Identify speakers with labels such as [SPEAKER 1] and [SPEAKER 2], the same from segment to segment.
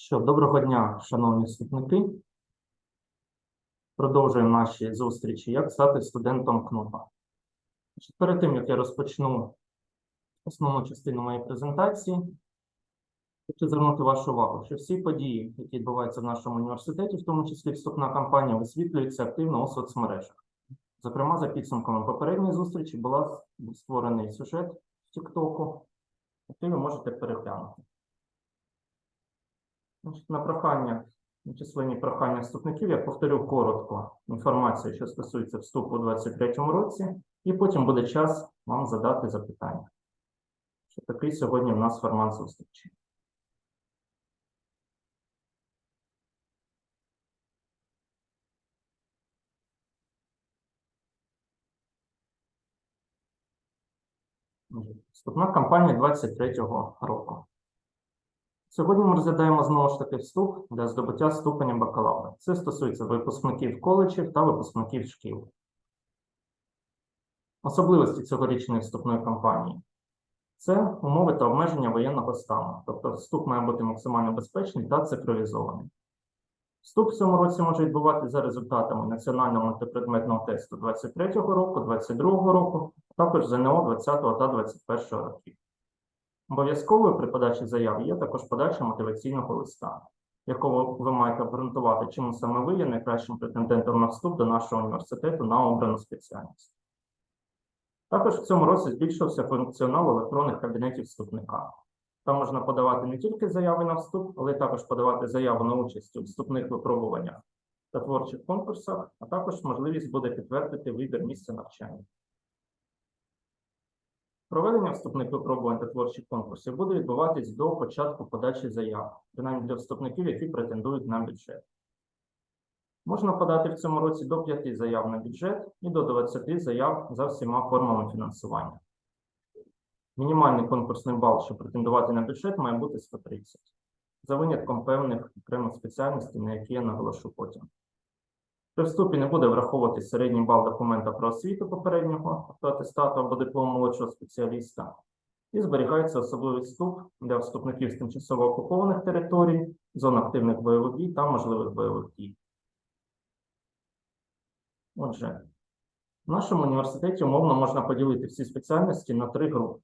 [SPEAKER 1] Що, доброго дня, шановні вступники. Продовжуємо наші зустрічі. Як стати студентом КНУПа? Перед тим, як я розпочну основну частину моєї презентації, хочу звернути вашу увагу, що всі події, які відбуваються в нашому університеті, в тому числі вступна кампанія, висвітлюються активно у соцмережах. Зокрема, за підсумками попередньої зустрічі була створений сюжет в Тіктоку, який ви можете переглянути. Значить, на прохання, численні прохання вступників, я повторю коротко інформацію, що стосується вступу у 2023 році, і потім буде час вам задати запитання. Що такий сьогодні в нас формат зустрічі. Вступна кампанія 23 року. Сьогодні ми розглядаємо знову ж таки вступ для здобуття ступеня бакалавра. Це стосується випускників коледжів та випускників шкіл. Особливості цьогорічної вступної кампанії це умови та обмеження воєнного стану, тобто вступ має бути максимально безпечний та цифровізований. Вступ в цьому році може відбуватися за результатами національного мультипредметного тесту 23 року, 22 року, а також ЗНО 20 та 21 років. Обов'язковою при подачі заяв є також подача мотиваційного листа, якого ви маєте обґрунтувати, чому саме ви є найкращим претендентом на вступ до нашого університету на обрану спеціальність. Також в цьому році збільшився функціонал електронних кабінетів вступника. Там можна подавати не тільки заяви на вступ, але й також подавати заяву на участь у вступних випробуваннях та творчих конкурсах, а також можливість буде підтвердити вибір місця навчання. Проведення вступних випробувань та творчих конкурсів буде відбуватись до початку подачі заяв, принаймні для вступників, які претендують на бюджет. Можна подати в цьому році до 5 заяв на бюджет і до 20 заяв за всіма формами фінансування. Мінімальний конкурсний бал, щоб претендувати на бюджет, має бути 130, за винятком певних окремих спеціальностей, на які я наголошу потім. При вступі не буде враховувати середній бал документа про освіту попереднього тобто атестату або диплому молодшого спеціаліста, і зберігається особливий вступ для вступників з тимчасово окупованих територій, зон активних бойових дій та можливих бойових дій. Отже, в нашому університеті умовно можна поділити всі спеціальності на три групи.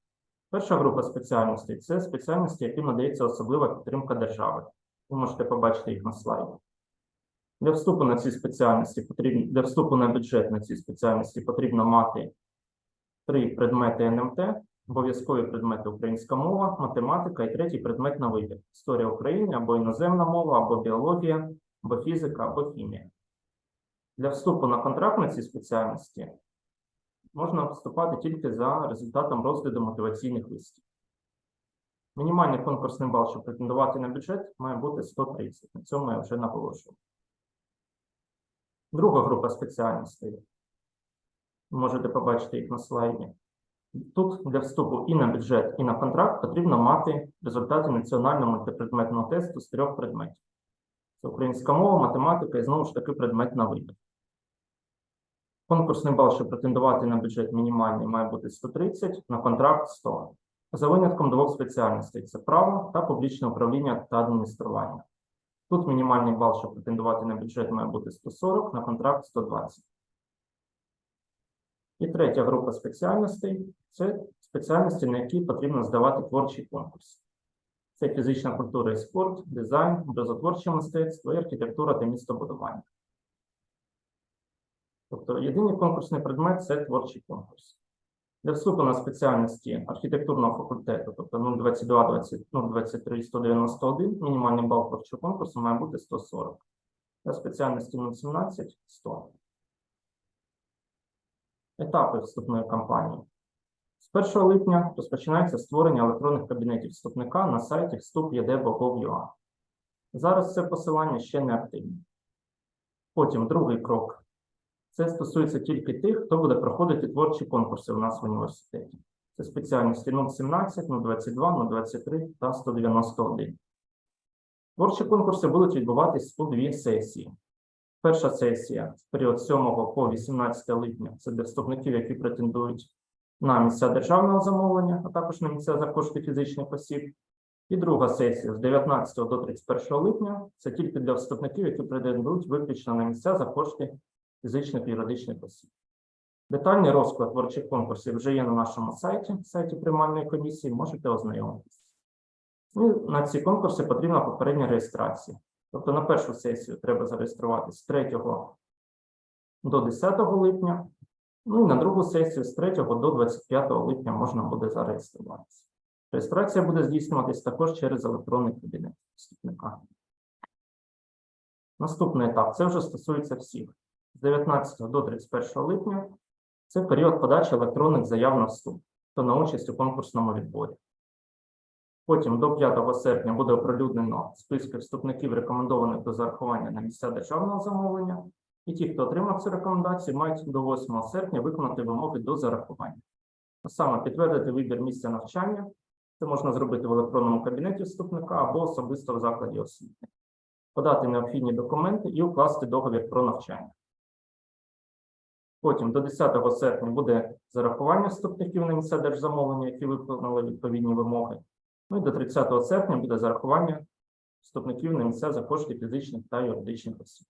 [SPEAKER 1] Перша група спеціальностей це спеціальності, яким надається особлива підтримка держави. Ви можете побачити їх на слайді. Для вступу на ці спеціальності потрібно для вступу на бюджет на ці спеціальності потрібно мати три предмети НМТ, обов'язкові предмети українська мова, математика і третій предмет на вибір історія України або іноземна мова, або біологія, або фізика, або хімія. Для вступу на контракт на ці спеціальності можна вступати тільки за результатом розгляду мотиваційних листів. Мінімальний конкурсний бал, щоб претендувати на бюджет, має бути 130. На цьому я вже наголошував. Друга група спеціальностей. Можете побачити їх на слайді. Тут для вступу і на бюджет, і на контракт потрібно мати результати національного мультипредметного тесту з трьох предметів. Це українська мова, математика і знову ж таки предмет на вибір. Конкурсний бал, щоб претендувати на бюджет мінімальний, має бути 130, на контракт 100. За винятком двох спеціальностей це право та публічне управління та адміністрування. Тут мінімальний бал, щоб претендувати на бюджет, має бути 140, на контракт 120. І третя група спеціальностей це спеціальності, на які потрібно здавати творчий конкурс. Це фізична культура і спорт, дизайн, образотворче мистецтво архітектура та містобудування. Тобто єдиний конкурсний предмет це творчий конкурс. Для вступу на спеціальності архітектурного факультету, тобто 022, 20, 023, 191, мінімальний бал творчого конкурсу має бути 140. Для спеціальності 017 – 100. Етапи вступної кампанії. З 1 липня розпочинається створення електронних кабінетів вступника на сайті вступ.єд.богов.ua. Зараз це посилання ще не активне. Потім другий крок. Це стосується тільки тих, хто буде проходити творчі конкурси у нас в університеті. Це спеціальності 017, 022, 023 та 191. Творчі конкурси будуть відбуватись у дві сесії. Перша сесія в період 7 по 18 липня це для вступників, які претендують на місця державного замовлення, а також на місця за кошти фізичних осіб. І друга сесія з 19 до 31 липня це тільки для вступників, які претендують виключно на місця за кошти фізичних і юридичних осіб. Детальний розклад творчих конкурсів вже є на нашому сайті, сайті приймальної комісії, можете ознайомитися. Ну, на ці конкурси потрібна попередня реєстрація. Тобто на першу сесію треба зареєструватися з 3 до 10 липня, ну і на другу сесію з 3 до 25 липня можна буде зареєструватися. Реєстрація буде здійснюватись також через електронний кабінет вступника. Наступний етап це вже стосується всіх. З 19 до 31 липня це період подачі електронних заяв на вступ та на участь у конкурсному відборі. Потім до 5 серпня буде оприлюднено списки вступників, рекомендованих до зарахування на місця державного замовлення. І ті, хто отримав цю рекомендацію, мають до 8 серпня виконати вимоги до зарахування. А саме підтвердити вибір місця навчання. Це можна зробити в електронному кабінеті вступника або особисто в закладі освіти. Подати необхідні документи і укласти договір про навчання. Потім до 10 серпня буде зарахування вступників на місця держзамовлення, які виконали відповідні вимоги. Ну і до 30 серпня буде зарахування вступників на місця за кошти фізичних та юридичних осіб.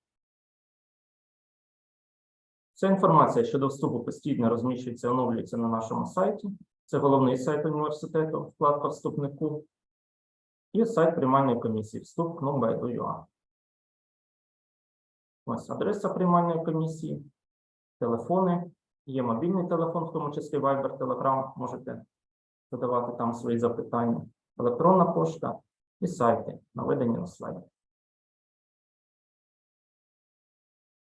[SPEAKER 1] Вся інформація щодо вступу постійно розміщується, і оновлюється на нашому сайті. Це головний сайт університету, вкладка вступнику. І сайт приймальної комісії вступ. Ось адреса приймальної комісії, телефони, є мобільний телефон, в тому числі Viber, Telegram, можете задавати там свої запитання, електронна пошта і сайти, наведені на слайді.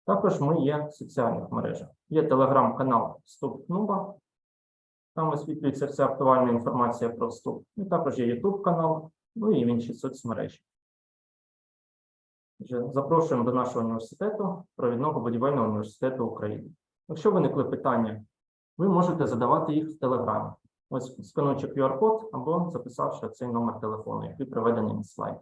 [SPEAKER 1] Також ми є в соціальних мережах. Є телеграм-канал Вступ Кнуба. Там висвітлюється вся актуальна інформація про вступ. І також є YouTube канал, ну і інші соцмережі. Запрошуємо до нашого університету, провідного будівельного університету України. Якщо виникли питання, ви можете задавати їх в Телеграмі. Ось скануючи QR-код або записавши цей номер телефону, який приведений на слайді.